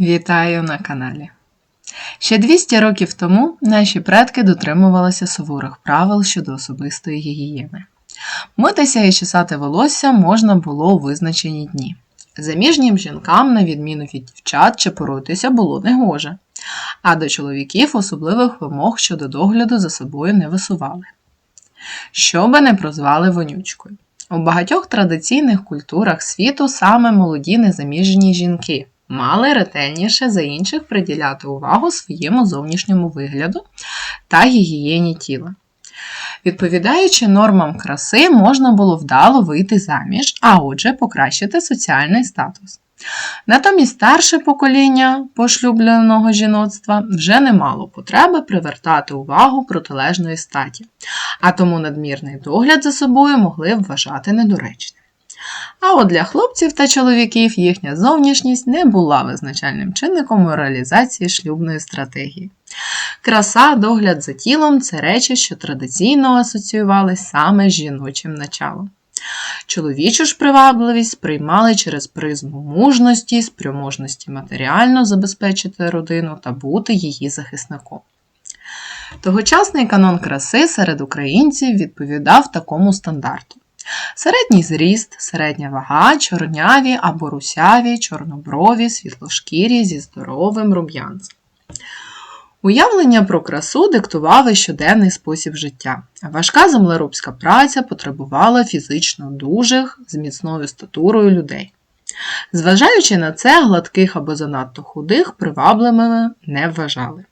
Вітаю на каналі. Ще 200 років тому наші предки дотримувалися суворих правил щодо особистої гігієни. Митися і чесати волосся можна було у визначені дні. Заміжнім жінкам, на відміну від дівчат, чепуритися було негоже, а до чоловіків особливих вимог щодо догляду за собою не висували. Щоби не прозвали вонючкою. У багатьох традиційних культурах світу саме молоді незаміжні жінки мали ретельніше за інших приділяти увагу своєму зовнішньому вигляду та гігієні тіла. Відповідаючи нормам краси, можна було вдало вийти заміж, а отже, покращити соціальний статус. Натомість старше покоління пошлюбленого жіноцтва вже не мало потреби привертати увагу протилежної статі, а тому надмірний догляд за собою могли вважати недоречним. А от для хлопців та чоловіків їхня зовнішність не була визначальним чинником у реалізації шлюбної стратегії. Краса, догляд за тілом це речі, що традиційно асоціювалися саме з жіночим началом. Чоловічу ж привабливість сприймали через призму мужності, спроможності матеріально забезпечити родину та бути її захисником. Тогочасний канон краси серед українців відповідав такому стандарту. Середній зріст, середня вага, чорняві або русяві, чорноброві, світлошкірі зі здоровим рум'янцем. Уявлення про красу диктували щоденний спосіб життя. Важка землеробська праця потребувала фізично дужих з міцною статурою людей. Зважаючи на це, гладких або занадто худих привабливими не вважали.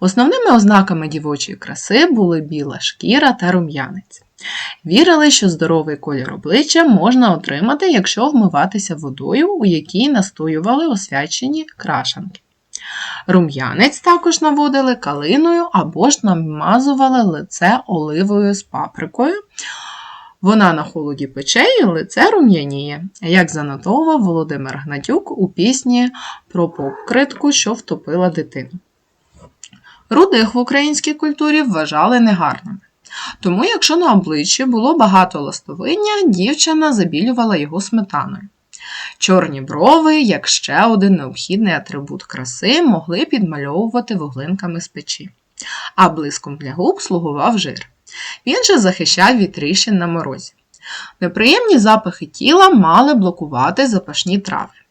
Основними ознаками дівочої краси були біла шкіра та рум'янець. Вірили, що здоровий колір обличчя можна отримати, якщо вмиватися водою, у якій настоювали освячені крашанки. Рум'янець також наводили калиною або ж намазували лице оливою з паприкою. Вона на холоді пече і лице рум'яніє, як занотовував Володимир Гнатюк у пісні про покритку, що втопила дитину. Рудих в українській культурі вважали негарними. Тому, якщо на обличчі було багато ластовиння, дівчина забілювала його сметаною. Чорні брови, як ще один необхідний атрибут краси, могли підмальовувати вуглинками з печі, а блиском для губ слугував жир. Він же захищав від тріщин на морозі. Неприємні запахи тіла мали блокувати запашні трави.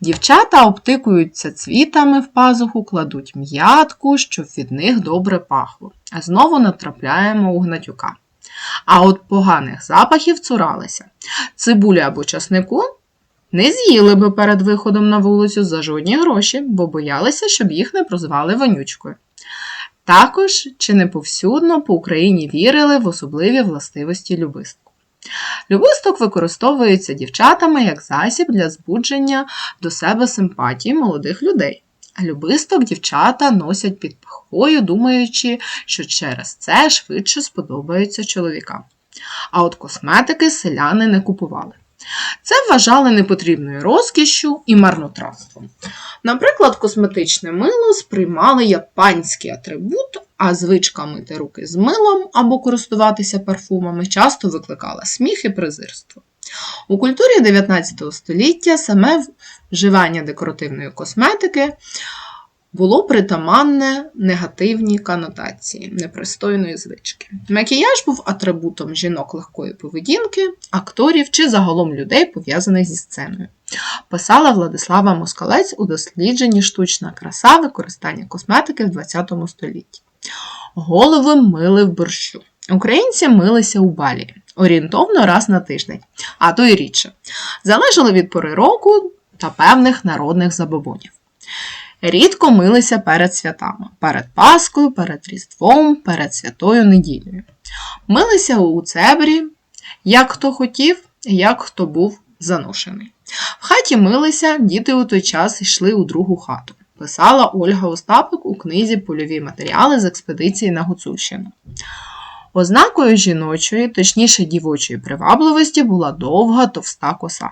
Дівчата обтикуються цвітами в пазуху, кладуть м'ятку, щоб від них добре пахло, а знову натрапляємо у гнатюка. А от поганих запахів цуралися. Цибулі або часнику не з'їли би перед виходом на вулицю за жодні гроші, бо боялися, щоб їх не прозвали вонючкою. Також чи не повсюдно по Україні вірили в особливі властивості любистку. Любисток використовується дівчатами як засіб для збудження до себе симпатії молодих людей. Любисток дівчата носять під пахвою, думаючи, що через це швидше сподобаються чоловікам. А от косметики селяни не купували. Це вважали непотрібною розкішшю і марнотратством. Наприклад, косметичне мило сприймали як панський атрибут, а звичка мити руки з милом або користуватися парфумами часто викликала сміх і презирство. У культурі 19 століття саме вживання декоративної косметики було притаманне негативній конотації непристойної звички. Макіяж був атрибутом жінок легкої поведінки, акторів чи загалом людей, пов'язаних зі сценою. Писала Владислава Москалець у дослідженні Штучна краса використання косметики в ХХ столітті. Голови мили в борщу. Українці милися у балі орієнтовно раз на тиждень, а то й рідше. Залежало від пори року та певних народних забобонів. Рідко милися перед святами, перед Паскою, перед Різдвом, перед Святою неділею. Милися у цебрі, як хто хотів, як хто був заношений. В хаті милися, діти у той час йшли у другу хату. Писала Ольга Остапик у книзі Польові матеріали з експедиції на Гуцульщину. Ознакою жіночої, точніше дівочої привабливості була довга товста коса.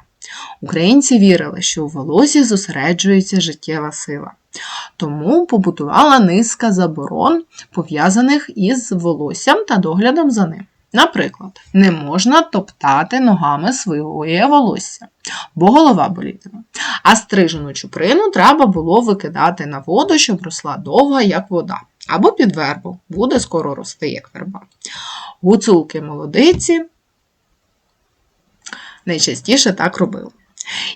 Українці вірили, що у волосі зосереджується життєва сила. Тому побудувала низка заборон, пов'язаних із волоссям та доглядом за ним. Наприклад, не можна топтати ногами своє волосся, бо голова болітиме. А стрижену чуприну треба було викидати на воду, щоб росла довга, як вода, або під вербу, буде скоро рости, як верба. Гуцулки молодиці найчастіше так робили.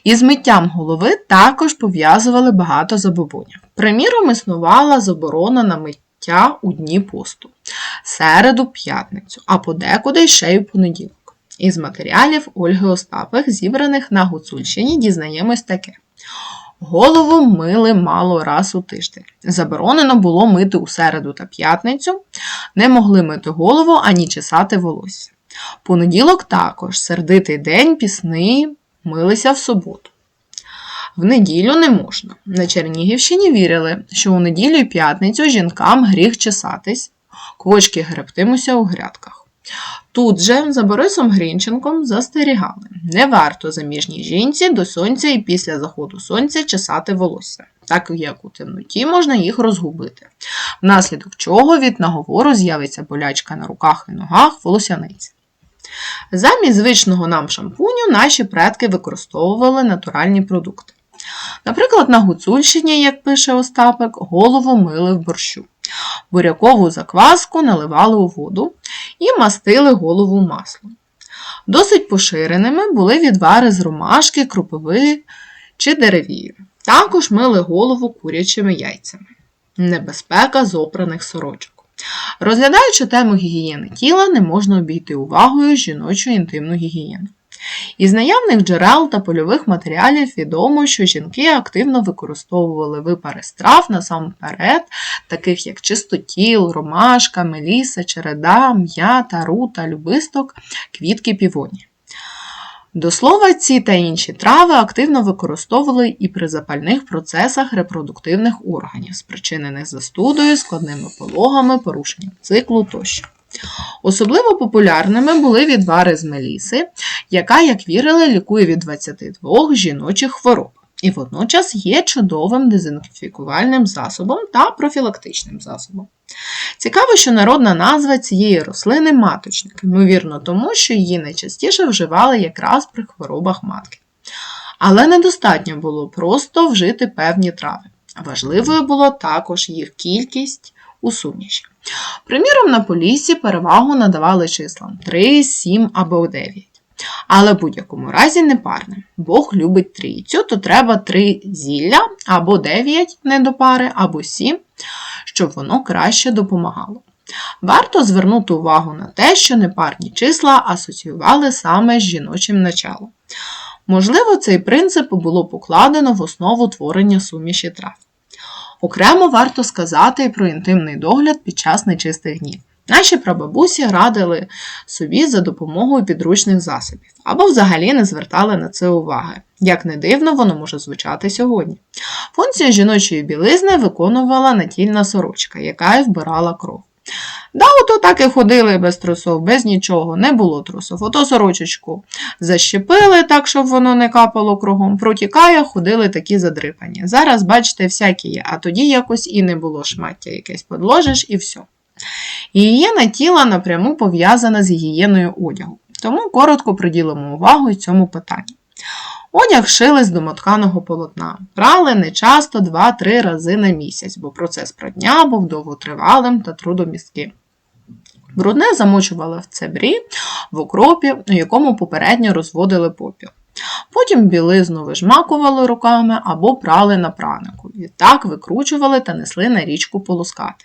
Із миттям голови також пов'язували багато забобонів. Приміром, існувала заборона на миття у дні посту, середу п'ятницю, а подекуди ще й у понеділок. Із матеріалів Ольги Остапих, зібраних на Гуцульщині, дізнаємось таке. Голову мили мало раз у тиждень. Заборонено було мити у середу та п'ятницю, не могли мити голову ані чесати волосся. Понеділок також сердитий день пісни милися в суботу. В неділю не можна. На Чернігівщині вірили, що у неділю і п'ятницю жінкам гріх чесатись, квочки гребтимуся у грядках. Тут же за Борисом Грінченком застерігали не варто заміжній жінці до сонця і після заходу сонця чесати волосся, так як у темноті можна їх розгубити, внаслідок чого від наговору з'явиться болячка на руках і ногах волосяниці. Замість звичного нам шампуню наші предки використовували натуральні продукти. Наприклад, на Гуцульщині, як пише Остапик, голову мили в борщу. Бурякову закваску наливали у воду і мастили голову маслом. Досить поширеними були відвари з ромашки, кропиви чи деревію. Також мили голову курячими яйцями. Небезпека з опраних сорочок. Розглядаючи тему гігієни тіла, не можна обійти увагою жіночу інтимну гігієну. Із наявних джерел та польових матеріалів відомо, що жінки активно використовували випари страв насамперед, таких як чистотіл, ромашка, меліса, череда, м'ята, рута, любисток, квітки півоні. До слова, ці та інші трави активно використовували і при запальних процесах репродуктивних органів, спричинених застудою, складними пологами, порушенням циклу тощо. Особливо популярними були відвари з меліси, яка, як вірили, лікує від 22 жіночих хвороб. І водночас є чудовим дезінфікувальним засобом та профілактичним засобом. Цікаво, що народна назва цієї рослини маточник, ймовірно, тому що її найчастіше вживали якраз при хворобах матки. Але недостатньо було просто вжити певні трави. Важливою було також їх кількість у суміші. Приміром, на полісі перевагу надавали числам 3, 7 або 9. Але в будь-якому разі не парне. Бог любить трійцю, то треба 3 зілля або 9 недопари, або 7, щоб воно краще допомагало. Варто звернути увагу на те, що непарні числа асоціювали саме з жіночим началом. Можливо, цей принцип було покладено в основу творення суміші трав. Окремо варто сказати і про інтимний догляд під час нечистих днів. Наші прабабусі радили собі за допомогою підручних засобів або взагалі не звертали на це уваги. Як не дивно, воно може звучати сьогодні. Функцію жіночої білизни виконувала натільна сорочка, яка й вбирала кров. Да, ото так і ходили без трусов, без нічого, не було трусов. Ото сорочечку защепили так, щоб воно не капало кругом. Протікає, ходили такі задрипані. Зараз, бачите, всякі є, а тоді якось і не було шмаття якесь подложиш і все. Гігієна тіла напряму пов'язана з гігієною одягу, тому коротко приділимо увагу цьому питанню. Одяг шили з домотканого полотна, прали не часто 2-3 рази на місяць, бо процес прання був довготривалим та трудомістким. Брудне замочували в цебрі в окропі, у якому попередньо розводили попіл. Потім білизну вижмакували руками або прали на пранику. Відтак викручували та несли на річку полоскати.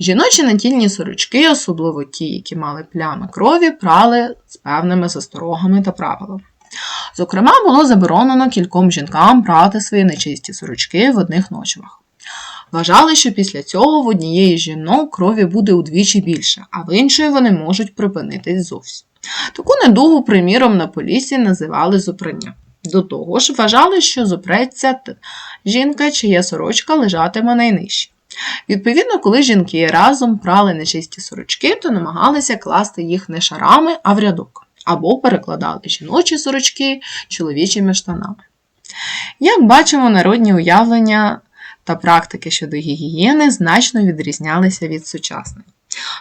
Жіночі натільні сорочки, особливо ті, які мали плями крові, прали з певними засторогами та правилами. Зокрема, було заборонено кільком жінкам прати свої нечисті сорочки в одних ночвах. Вважали, що після цього в однієї жінок крові буде удвічі більше, а в іншої вони можуть припинитись зовсім. Таку недугу, приміром, на полісі називали зупрання. До того ж, вважали, що зупреться жінка, чия сорочка лежатиме найнижче. Відповідно, коли жінки разом прали нечисті сорочки, то намагалися класти їх не шарами, а в рядок, або перекладали жіночі сорочки чоловічими штанами. Як бачимо, народні уявлення та практики щодо гігієни значно відрізнялися від сучасних.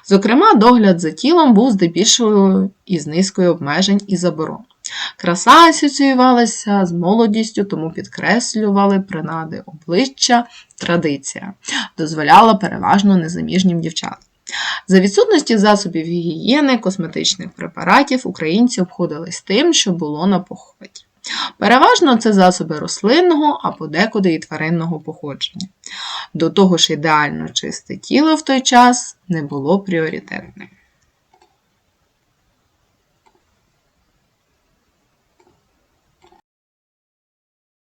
Зокрема, догляд за тілом був здебільшого із низкою обмежень і заборон. Краса асоціювалася з молодістю, тому підкреслювали принади обличчя, традиція, дозволяла переважно незаміжнім дівчатам. За відсутності засобів гігієни, косметичних препаратів українці обходились тим, що було на поході. Переважно це засоби рослинного, а подекуди і тваринного походження. До того ж, ідеально чисте тіло в той час не було пріоритетним.